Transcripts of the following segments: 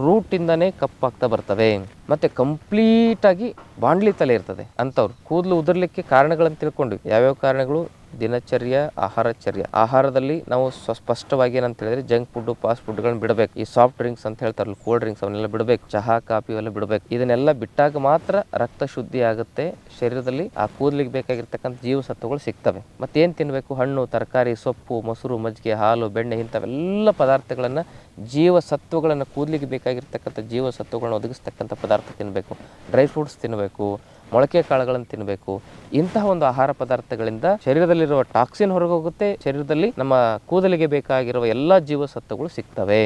ರೂಟಿಂದನೇ ಕಪ್ಪಾಗ್ತಾ ಬರ್ತವೆ. ಮತ್ತೆ ಕಂಪ್ಲೀಟ್ ಆಗಿ ಬಾಂಡ್ಲಿ ತಲೆ ಇರ್ತದೆ. ಅಂಥವ್ರು ಕೂದಲು ಉದುರ್ಲಿಕ್ಕೆ ಕಾರಣಗಳನ್ನು ತಿಳ್ಕೊಂಡ್ವಿ ಯಾವ್ಯಾವ ಕಾರಣಗಳು ದಿನಚರ್ಯ, ಆಹಾರಚರ್ಯ. ಆಹಾರದಲ್ಲಿ ನಾವು ಸ್ಪಷ್ಟವಾಗಿ ಏನಂತ ಹೇಳಿದ್ರೆ ಜಂಕ್ ಫುಡ್, ಫಾಸ್ಟ್ ಫುಡ್ಗಳನ್ನ ಬಿಡಬೇಕು. ಈ ಸಾಫ್ಟ್ ಡ್ರಿಂಕ್ಸ್ ಅಂತ ಹೇಳ್ತಾರಲ್ಲ ಕೋಲ್ಡ್ ಡ್ರಿಂಕ್ಸ್ ಅವನ್ನೆಲ್ಲ ಬಿಡಬೇಕು. ಚಹಾ, ಕಾಫಿ ಎಲ್ಲ ಬಿಡಬೇಕು. ಇದನ್ನೆಲ್ಲ ಬಿಟ್ಟಾಗ ಮಾತ್ರ ರಕ್ತ ಶುದ್ಧಿ ಆಗುತ್ತೆ. ಶರೀರದಲ್ಲಿ ಆ ಕೂದಲಿಗೆ ಬೇಕಾಗಿರ್ತಕ್ಕಂಥ ಜೀವಸತ್ವಗಳು ಸಿಗ್ತವೆ. ಮತ್ತೇನು ತಿನ್ನಬೇಕು ಹಣ್ಣು, ತರಕಾರಿ, ಸೊಪ್ಪು, ಮೊಸರು, ಮಜ್ಜಿಗೆ, ಹಾಲು, ಬೆಣ್ಣೆ ಇಂಥವೆಲ್ಲ ಪದಾರ್ಥಗಳನ್ನು ಜೀವಸತ್ವಗಳನ್ನು ಕೂದಲಿಗೆ ಬೇಕಾಗಿರ್ತಕ್ಕಂಥ ಜೀವಸತ್ವಗಳನ್ನ ಒದಗಿಸ್ತಕ್ಕಂಥ ಪದಾರ್ಥ ತಿನ್ನಬೇಕು ಡ್ರೈ ಫ್ರೂಟ್ಸ್ ತಿನ್ನಬೇಕು ಮೊಳಕೆ ಕಾಳುಗಳನ್ನು ತಿನ್ನಬೇಕು ಇಂತಹ ಒಂದು ಆಹಾರ ಪದಾರ್ಥಗಳಿಂದ ಶರೀರದಲ್ಲಿರುವ ಟಾಕ್ಸಿನ್ ಹೊರಗೆ ಹೋಗುತ್ತೆ ಶರೀರದಲ್ಲಿ ನಮ್ಮ ಕೂದಲಿಗೆ ಬೇಕಾಗಿರುವ ಎಲ್ಲ ಜೀವಸತ್ವಗಳು ಸಿಗ್ತವೆ.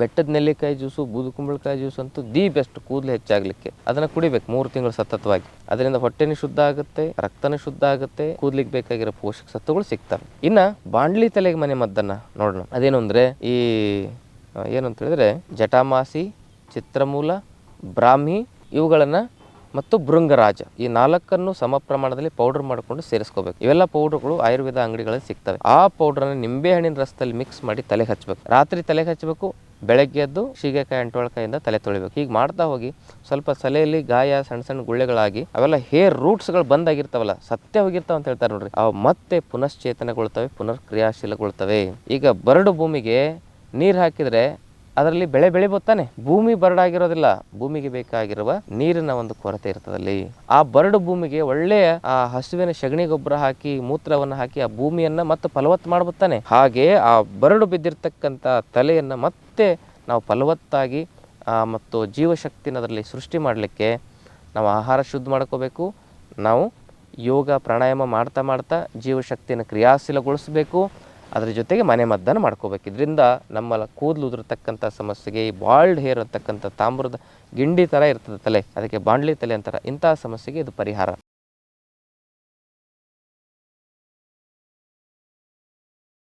ಬೆಟ್ಟದ ನೆಲ್ಲಿಕಾಯಿ ಜ್ಯೂಸು, ಬೂದು ಕುಂಬಳಕಾಯಿ ಜ್ಯೂಸ್ ಅಂತೂ ದಿ ಬೆಸ್ಟ್ ಕೂದಲು ಹೆಚ್ಚಾಗಲಿಕ್ಕೆ. ಅದನ್ನು ಕುಡಿಬೇಕು ಮೂರು ತಿಂಗಳು ಸತತವಾಗಿ. ಅದರಿಂದ ಹೊಟ್ಟೆನೇ ಶುದ್ಧ ಆಗುತ್ತೆ, ರಕ್ತನೂ ಶುದ್ಧ ಆಗುತ್ತೆ, ಕೂದಲಿಗೆ ಬೇಕಾಗಿರೋ ಪೋಷಕ ಸತ್ವಗಳು ಸಿಗ್ತವೆ. ಇನ್ನು ಬಾಂಡ್ಲಿ ತಲೆಗೆ ಮನೆ ಮದ್ದನ್ನು ನೋಡೋಣ. ಅದೇನು ಅಂದರೆ ಈ ಏನು ಅಂತ ಹೇಳಿದ್ರೆ ಜಟಾಮಾಸಿ, ಚಿತ್ರಮೂಲ, ಬ್ರಾಹ್ಮಿ ಇವುಗಳನ್ನ ಮತ್ತು ಭೃಂಗರಾಜ. ಈ ನಾಲ್ಕನ್ನು ಸಮ ಪ್ರಮಾಣದಲ್ಲಿ ಪೌಡರ್ ಮಾಡಿಕೊಂಡು ಸೇರಿಸ್ಕೋಬೇಕು. ಇವೆಲ್ಲ ಪೌಡರ್ಗಳು ಆಯುರ್ವೇದ ಅಂಗಡಿಗಳಲ್ಲಿ ಸಿಗ್ತವೆ. ಆ ಪೌಡರ್ನ ನಿಂಬೆ ಹಣ್ಣಿನ ರಸದಲ್ಲಿ ಮಿಕ್ಸ್ ಮಾಡಿ ತಲೆಗೆ ಹಚ್ಚಬೇಕು ರಾತ್ರಿ ತಲೆಗೆ ಹಚ್ಚಬೇಕು ಬೆಳಗ್ಗೆ ಎದ್ದು ಶೀಗೆಕಾಯಿ ಅಂಟೊಳಕಾಯಿಂದ ತಲೆ ತೊಳಿಬೇಕು. ಹೀಗೆ ಮಾಡ್ತಾ ಹೋಗಿ ಸ್ವಲ್ಪ ಸಲೆಯಲ್ಲಿ ಗಾಯ, ಸಣ್ಣ ಸಣ್ಣ ಗುಳ್ಳೆಗಳಾಗಿ ಅವೆಲ್ಲ ಹೇರ್ ರೂಟ್ಸ್ಗಳು ಬಂದಾಗಿರ್ತಾವಲ್ಲ, ಸತ್ಯ ಅಂತ ಹೇಳ್ತಾರೆ ನೋಡ್ರಿ. ಅವು ಮತ್ತೆ ಪುನಶ್ಚೇತನಗೊಳ್ತವೆ ಪುನರ್ ಕ್ರಿಯಾಶೀಲಗೊಳ್ತವೆ ಈಗ ಬರಡು ಭೂಮಿಗೆ ನೀರು ಹಾಕಿದ್ರೆ ಅದರಲ್ಲಿ ಬೆಳೆ ಬೆಳಿಬೋದು ತಾನೆ. ಭೂಮಿ ಬರಡಾಗಿರೋದಿಲ್ಲ. ಭೂಮಿಗೆ ಬೇಕಾಗಿರುವ ನೀರಿನ ಒಂದು ಕೊರತೆ ಇರ್ತದಲ್ಲಿ ಆ ಬರಡು ಭೂಮಿಗೆ ಒಳ್ಳೆಯ, ಆ ಹಸುವಿನ ಸಗಣಿ ಗೊಬ್ಬರ ಹಾಕಿ, ಮೂತ್ರವನ್ನು ಹಾಕಿ, ಆ ಭೂಮಿಯನ್ನ ಮತ್ತೆ ಫಲವತ್ತು ಮಾಡ್ಬುತ್ತಾನೆ ಹಾಗೆ ಆ ಬರಡು ಬಿದ್ದಿರ್ತಕ್ಕಂಥ ತಲೆಯನ್ನು ಮತ್ತೆ ನಾವು ಫಲವತ್ತಾಗಿ ಮತ್ತು ಜೀವಶಕ್ತಿನ ಅದರಲ್ಲಿ ಸೃಷ್ಟಿ ಮಾಡಲಿಕ್ಕೆ ನಾವು ಆಹಾರ ಶುದ್ಧ ಮಾಡ್ಕೋಬೇಕು. ನಾವು ಯೋಗ, ಪ್ರಾಣಾಯಾಮ ಮಾಡ್ತಾ ಮಾಡ್ತಾ ಜೀವಶಕ್ತಿಯನ್ನು ಕ್ರಿಯಾಶೀಲಗೊಳಿಸಬೇಕು. ಅದರ ಜೊತೆಗೆ ಮನೆ ಮದ್ದನ್ನು ಮಾಡ್ಕೋಬೇಕು. ಇದರಿಂದ ನಮ್ಮ ಕೂದಲು ಉದುರತಕ್ಕಂಥ ಸಮಸ್ಯೆಗೆ ಈ ಬಾಲ್ಡ್ ಹೇರ್ ಅಂತಕ್ಕಂಥ ತಾಮ್ರದ ಗಿಂಡಿ ಥರ ಇರ್ತದೆ ತಲೆ, ಅದಕ್ಕೆ ಬಾಂಡ್ಲಿ ತಲೆ ಅಂತಾರೆ. ಇಂಥ ಸಮಸ್ಯೆಗೆ ಇದು ಪರಿಹಾರ.